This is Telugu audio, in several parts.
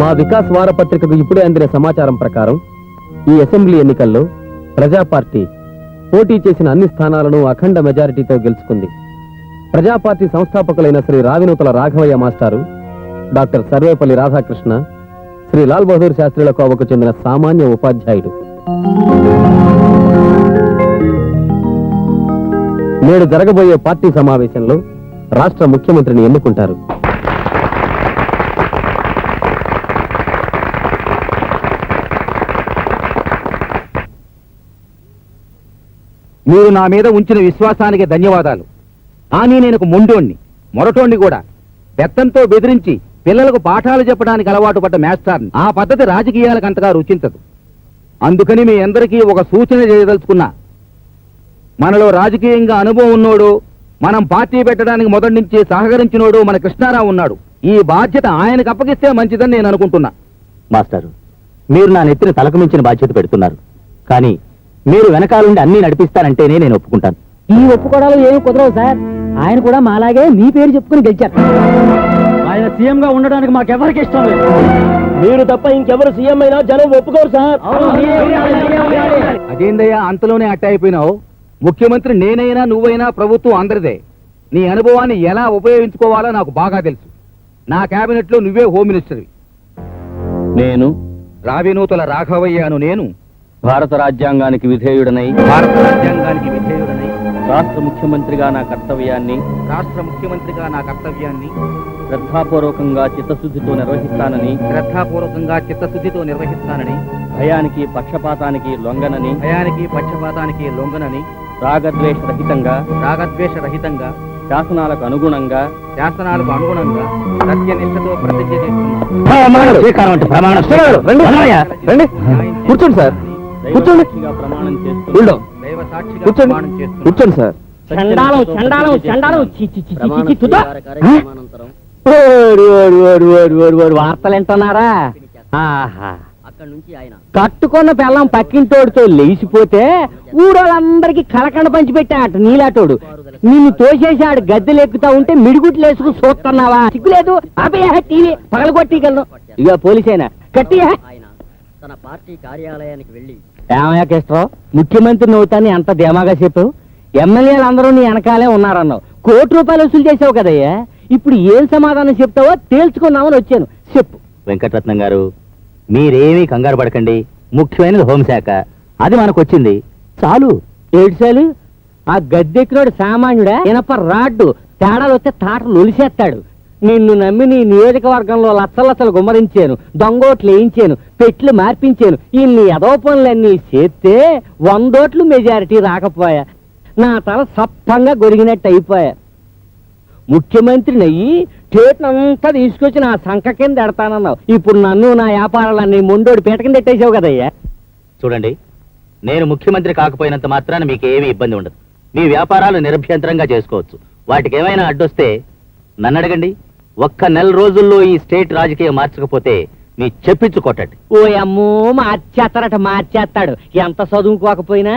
మా వికాస్ వారపత్రికకు ఇప్పుడే అందిన సమాచారం ప్రకారం ఈ అసెంబ్లీ ఎన్నికల్లో ప్రజా పార్టీ పోటీ చేసిన అన్ని స్థానాలను అఖండ మెజారిటీతో గెలుచుకుంది. ప్రజా పార్టీ సంస్థాపకులైన శ్రీ రావినూతల రాఘవయ్య మాస్టారు డాక్టర్ సర్వేపల్లి రాధాకృష్ణ శ్రీ లాల్ బహదూర్ శాస్త్రిల కోవకు చెందిన సామాన్య ఉపాధ్యాయుడు. నేడు జరగబోయే పార్టీ సమావేశంలో రాష్ట్ర ముఖ్యమంత్రిని ఎన్నుకుంటారు. మీరు నా మీద ఉంచిన విశ్వాసానికి ధన్యవాదాలు. కానీ నేను ఒక మొండోణ్ణి మొరటోణ్ణి కూడా. బెత్తంతో బెదిరించి పిల్లలకు పాఠాలు చెప్పడానికి అలవాటు పడ్డ మాస్టర్ని ఆ పద్ధతి రాజకీయాలకు అంతగా రుచించదు. అందుకని మీ అందరికీ ఒక సూచన చేయదలుచుకున్నా మనలో రాజకీయంగా అనుభవం ఉన్నోడు మనం పార్టీ పెట్టడానికి మొదటి నుంచి సహకరించినోడు మన కృష్ణారావు ఉన్నాడు. ఈ బాధ్యత ఆయనకు అప్పగిస్తే మంచిదని నేను అనుకుంటున్నా. మాస్టారు మీరు నా నెత్తిన తలకు మించిన బాధ్యత పెడుతున్నారు. కానీ మీరు వెనకాలండి అన్ని నడిపిస్తారంటేనే నేను ఒప్పుకుంటాను. ఈ ఒప్పుకోవడాలు ఏమి కుదరవు సార్. ఆయన కూడా మాలాగే మీ పేరు చెప్పుకుని గెలిచారు. ఆయన సీఎం గా ఉండడానికి మాకెవరికి ఇష్టం లేదు. మీరు తప్ప ఇంకెవరు సీఎం అయినా జనం ఒప్పుకోరు సార్. అదేందయ్యా అంతలోనే అట్ట అయిపోయినావు ముఖ్యమంత్రి నేనైనా నువ్వైనా ప్రభుత్వం అందరిదే. నీ అనుభవాన్ని ఎలా ఉపయోగించుకోవాలో నాకు బాగా తెలుసు. నా కేబినెట్లో నువ్వే హోమ్ మినిస్టర్వి. నేను రావినూతల రాఘవయ్యను నేను భారత రాజ్యాంగానికి విధేయుడనై భారత రాజ్యాంగానికి విధేయుడనై రాష్ట్ర ముఖ్యమంత్రిగా నా కర్తవ్యాన్ని రాష్ట్ర ముఖ్యమంత్రిగా నా కర్తవ్యాన్ని శ్రద్ధాపూర్వకంగా చిత్తశుద్ధితో నిర్వహిస్తానని శ్రద్ధాపూర్వకంగా చిత్తశుద్ధితో నిర్వహిస్తానని భయానికి పక్షపాతానికి లొంగనని భయానికి పక్షపాతానికి లొంగనని రాగద్వేష రహితంగా రాగద్వేష రహితంగా శాసనాలకు అనుగుణంగా శాసనాలకు అనుగుణంగా సత్యనిష్టతో ప్రతిజ్ఞ చేస్తున్నాను. కూర్చోండి సార్. ప్రమాణం. దైవ సాక్షిగా కూర్చోండి. ప్రమాణం చేస్తున్నాను కూర్చోండి సార్. చండాలం చండాలం చండాలం. వార్తలు వింటున్నారా? ఆహా. అక్కడి నుంచి ఆయన. కట్టుకున్న పెళ్ళం పక్కింటోడితో లేచిపోతే ఊరోళ్ళందరికీ కలకండ పంచి పెట్టాట నీలాటోడు. నిన్ను తోసేసాడు గద్దెలు ఎక్కుతా ఉంటే మిడిగుట్లు వేసుకుని చూస్తున్నావా? సిగ్గులేదు. అభయ టీవీ పగలగొట్టిగలను ఇక పోలీసైనా. కట్టియా ఆయన తన పార్టీ కార్యాలయానికి వెళ్ళి ఏమయ్యా కిష్టరావు ముఖ్యమంత్రి నవ్వుతాని అంత ధీమాగా చెప్పు. ఎమ్మెల్యేలు అందరూ నీ వెనకాలే ఉన్నారన్నావు. కోటి రూపాయలు వసూలు చేసావు కదయ్యా. ఇప్పుడు ఏం సమాధానం చెప్తావో తేల్చుకుందామని వచ్చాను. చెప్పు. వెంకటరత్నం గారు మీరేమీ కంగారు పడకండి. ముఖ్యమైనది హోంశాఖ. అది మనకు వచ్చింది చాలు. ఏడ్చాలు ఆ గద్దెక్కినోడు సామాన్యుడా? ఇనప రాడ్డు. తేడాలు వస్తే తాటలు ఒలిసేస్తాడు నిన్ను నమ్మి నీ నియోజకవర్గంలో లచ్చలచ్చలు గుమ్మరించాను దొంగోట్లు వేయించాను పెట్లు మార్పించాను ఇన్ని ఎదో పనులన్నీ చేస్తే వందోట్లు మెజారిటీ రాకపోయా. నా తల సప్పంగా గొరిగినట్టు అయిపోయా. ముఖ్యమంత్రిని అయ్యి చేతినంతా తీసుకొచ్చి నా సంఖ కింద ఎడతానన్నావు. ఇప్పుడు నన్ను నా వ్యాపారాలన్నీ ముండోడి పీట కింద ఎట్టేసావు కదయ్యా. చూడండి నేను ముఖ్యమంత్రి కాకపోయినంత మాత్రాన మీకు ఏమీ ఇబ్బంది ఉండదు. మీ వ్యాపారాలు నిరభ్యంతరంగా చేసుకోవచ్చు. వాటికి ఏమైనా అడ్డొస్తే నన్ను అడగండి. ఒక్క నెల రోజుల్లో ఈ స్టేట్ రాజకీయం మార్చకపోతే మీ చెప్పించు కొట్టండి. ఓ అమ్మో మార్చేస్తారట మార్చేస్తాడు. ఎంత చదువుకోకపోయినా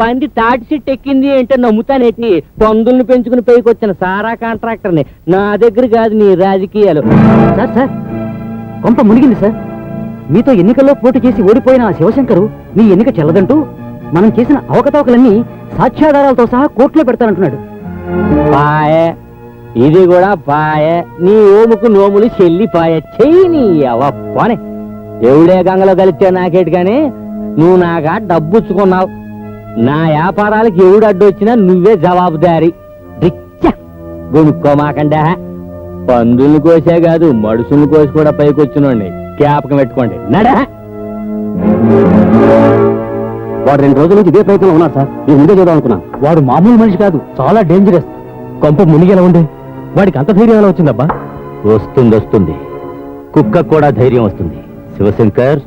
పంది తాటి చెట్టు ఎక్కింది అంటే నమ్ముతానేటి పందుల్ని పెంచుకుని పైకొచ్చిన సారా కాంట్రాక్టర్ని. నా దగ్గర కాదు నీ రాజకీయాలు. సార్ సార్ కొంప మునిగింది సార్. మీతో ఎన్నికల్లో పోటీ చేసి ఓడిపోయిన ఆ శివశంకరు మీ ఎన్నిక చెల్లదంటూ మనం చేసిన అవకతవకలన్నీ సాక్ష్యాధారాలతో సహా కోర్టులో పెడతానంటున్నాడు. ఇది కూడా పాయే నీ ఓముకు నోములు చెల్లిపాయే చెయ్యి నీ పోనే ఎవడే గంగలో కలిస్తే నాకేటి కానీ నువ్వు నాగా డబ్బుచ్చుకున్నావు. నా వ్యాపారాలకు ఎవడు అడ్డు వచ్చినా నువ్వే జవాబుదారి. రిచ్చ పందుల్ని కోసే కాదు మడుసుల్ని కోసి కూడా పైకొచ్చినోండి జ్ఞాపకం పెట్టుకోండి. నడా. వాడు రెండు రోజుల నుంచి ఇదే ప్రయత్నంలో ఉన్నారు సార్. నేను ముందే చూద్దాం అనుకున్నాను. వాడు మామూలు మనిషి కాదు చాలా డేంజరస్ కొంప మునిగేలా ఉండే వాడికి అంత ధైర్యం ఎలా వచ్చిందబ్బా? వస్తుంది వస్తుంది. కుక్క కూడా ధైర్యం వస్తుంది. శివశంకర్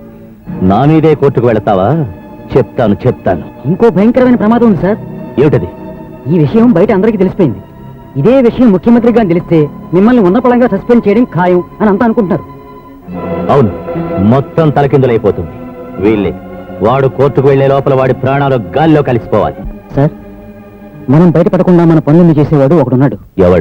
నా మీదే కోర్టుకు వెళతావా? చెప్తాను చెప్తాను. ఇంకో భయంకరమైన ప్రమాదం ఉంది సార్. ఏమిటది? ఈ విషయం బయట అందరికీ తెలిసిపోయింది. ఇదే విషయం ముఖ్యమంత్రిగా తెలిస్తే మిమ్మల్ని ఉన్నపళంగా సస్పెండ్ చేయడం ఖాయం అని అంతా అనుకుంటున్నారు. అవును. మొత్తం తలకిందులైపోతుంది. వీళ్ళే. వాడు కోర్టుకు వెళ్ళే లోపల వాడి ప్రాణాలు గాల్లో కలిసిపోవాలి. సార్ మనం బయటపడకుండా మన పనులను చేసేవాడు ఒకడున్నాడు. ఎవడు?